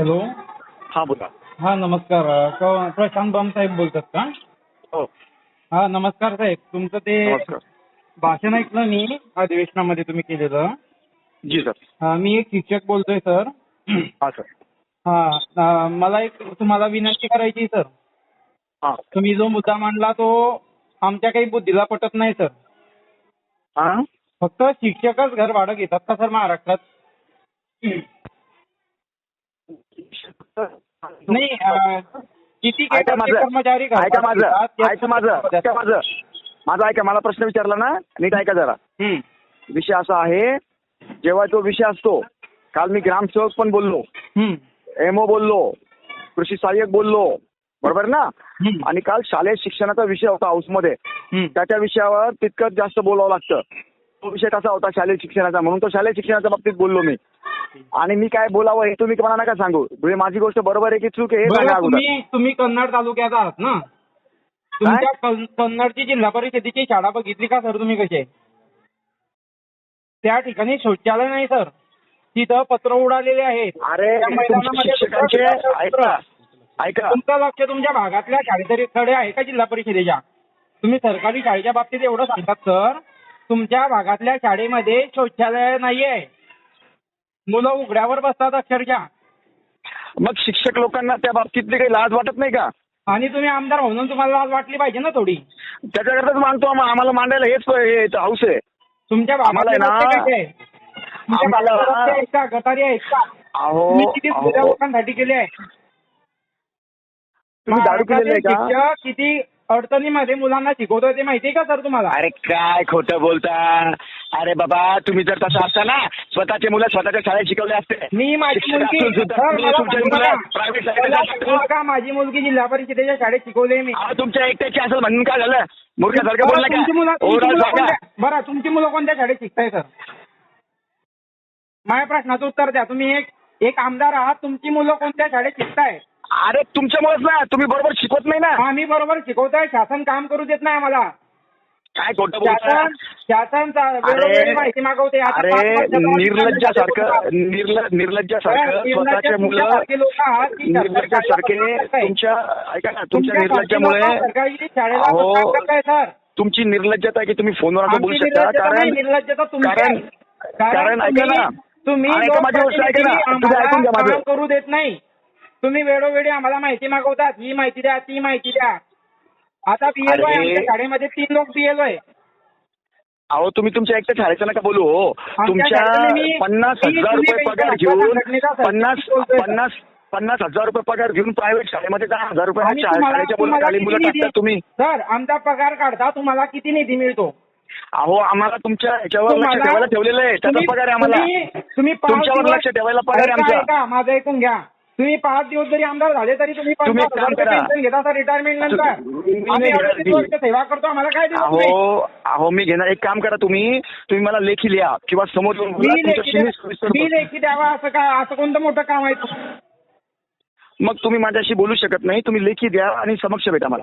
Hello. हा बोला. हा नमस्कार. क- प्रशांत बम साहेब बोलतात का? हो. हा नमस्कार साहेब. तुमचं ते नमस्कार. भाषण ऐकलं मी अधिवेशनामध्ये तुम्ही केलेलं. जी सर. हा, मी एक शिक्षक बोलतोय सर. हा सर. हा अ, मला एक तुम्हाला विनंती करायची सर. हा. तुम्ही जो मुद्दा मांडला तो आमच्या काही बुद्धीला पटत नाही सर. हा? फक्त शिक्षकच घर भाडं घेतात का सर महाराष्ट्रात? नाही किती कर्मचारी ऐका माझं ऐका माझं ऐका माझं. माझं ऐका मला प्रश्न विचारला ना नीट ऐका जरा. विषय असा आहे जेव्हा तो विषय असतो काल मी ग्रामसेवक पण बोललो. एमओ बोललो कृषी सहाय्यक बोललो बरोबर ना? आणि काल शालेय शिक्षणाचा विषय होता हाऊसमध्ये. त्याच्या विषयावर तितकंच जास्त बोलावं लागतं. तो विषय कसा होता शालेय शिक्षणाचा? म्हणून तो शालेय शिक्षणाच्या बाबतीत बोललो मी. आणि मी काय बोलावं हे तुम्ही मला नका सांगू. म्हणजे माझी गोष्ट बरोबर आहे की चूक आहे हे सांगा बरं अगोदर. तुम्ही तुम्ही कन्नड तालुक्यात आहात ना? तुमच्या कन- कन्नडची जिल्हा परिषदेची शाळा बघितली का सर तुम्ही कशी आहे? त्या ठिकाणी शौचालय नाही सर. तिथं पत्र उडालेले आहेत. अरे त्या तुमच्या मैदानामध्ये शिक्षकांचे सुद्धा ऐका ऐका. तुमचं लक्ष तुमच्या भागातल्या शाळेकडे आहे का जिल्हा परिषदेच्या? तुम्ही सरकारी शाळेच्या बाबतीत एवढं सांगतात सर. तुमच्या भागातल्या शाळेमध्ये शौचालय नाहीये. मुलं उघड्यावर बसतात अक्षरशः मग शिक्षक लोकांना त्या बाबतीतली काही लाज वाटत नाही का? आणि तुम्ही आमदार म्हणून तुम्हाला लाज वाटली पाहिजे ना थोडी. त्याच्याकरताच मानतो आम- आम्हाला मांडायला हेच हे हाऊस आहे. तुमच्या आम्हाला भागातले आहे ना- रस्ते कसे आहेत? तुमच्या आम्हाला- भागातले रस्ते आहेत का? गटारी आहेत का? अहो तुम्ही किती लोकांसाठी केले आहे तुम्ही दारू पिलेले आहे का? शिक्षक किती अडचणीमध्ये मुलांना शिकवतोय ते माहितीये का सर तुम्हाला? अरे काय खोटं बोलता. अरे बाबा तुम्ही जर तसं असता ना स्वतःचे मुलं स्वतःच्या शाळेत शिकवले असते. मी माझी शिक्षक मुलगी असून सुद्धा सर तुम्ही मला तुमचे सांगू मुलं नका. private मला शाळेत सांगू नका, माझी मुलगी जिल्हा परिषदेच्या शाळेत शिकवले मी. अहो, तुमच्या एकट्याची असेल म्हणून काय झालं? मूर्खासारखं बरं, बोलला तुमची मुलं का तुमची ओरडा मुलं सांगा. कोणत्या- बरं तुमची मुलं कोणत्या शाळेत शिकताय सर? माझ्या प्रश्नाचं उत्तर द्या. तुम्ही एक एक आमदार आहात तुमची मुलं कोणत्या शाळेत शिकताय? अरे तुमच्यामुळेच ना. तुम्ही बरोबर शिकवत नाही ना. आम्ही बरोबर शिकवतोय. शासन काम करू देत नाही आम्हाला. काय खोटं बोलता शासन शासन वेळोवेळी माहिती मागवते. आता पाच अरे वर्षाचा निर्लज्जासारखं निर्ल निर्लज्जासारखं निर्लज्ज मुलं तुमच्यासारखे लोक आहात की निर्लज्जासारखे तुमच्या ऐका ना तुमच्या तुमच्यासारखे निर्लज्जामुळे लोकं सरकारी शाळेला अहो, बदनाम करताय सर? तुमची निर्लज्जता आहे की तुम्ही फोनवर असं बोलू आमची शकता? निर्लज्जता नाही, कारण निर्लज्जता तुमची कारण आहे. कारण ऐका ना तुम्ही- तुम्ही आणि ऐका माझी गोष्ट ऐका ना लोकप्रतिनिधी तुम्ही ऐकून घ्या आम्हाला माझं. काम करू देत नाही. तुम्ही वेळोवेळी आम्हाला माहिती मागवतात ही माहिती द्या ती माहिती द्या. आता बीएलओ आहे अरे. आमच्या शाळेमध्ये तीन लोक बीएलओ आहे. अहो तुम्ही तुमच्या एकट्या शाळेचं नका बोलू हो. तुमच्या मी- पन्नास मी- हजार तुम्ही रुपये पगार घेऊन पन्नास बोलतोय? पन्नास पन्नास हजार रुपये पगार घेऊन प्रायव्हेट शाळेमध्ये दहा हजार रुपये आणि तुम्हाला शाळेच्या मुलं तुम्हाला खाली मुलं किती निधी टाकतात तुम्ही? सर आमचा पगार काढता तुम्हाला किती निधी मिळतो? अहो आम्हाला तुमच्या ह्याच्यावर लक्ष तुम्हाला- ठेवायला ठेवलेलं आहे. त्याचा तुम्ही- पगार आहे आम्हाला. तुम्ही- तुम्ही पाच तुमच्यावर दिवस- लक्ष ठेवायला पगार आहे ऐका- आमचा. ऐका, माझं ऐकून घ्या. तुम्ही पाच दिवस जरी आमदार झाले तरी तुम्ही तुम्ही पन्नास एक काम हजार करा. पेन्शन घेता रिटायरमेंट नंतर आम्ही. वर्ष सेवा करतो आम्हाला काय दिलं अहो तुम्ही? अहो मी घेणार एक काम करा तुम्ही तुम्ही मला लेखी लिहा किंवा समोर येऊन बोला, मी तुमच्याशी लेखी मी सविस्तर मी बोलतो. लेखी द्यावा असं काय असं कोणतं मोठं काम आहे मग तुम्ही माझ्याशी बोलू शकत नाही तुम्ही लेखी द्या आणि समक्ष भेटा मला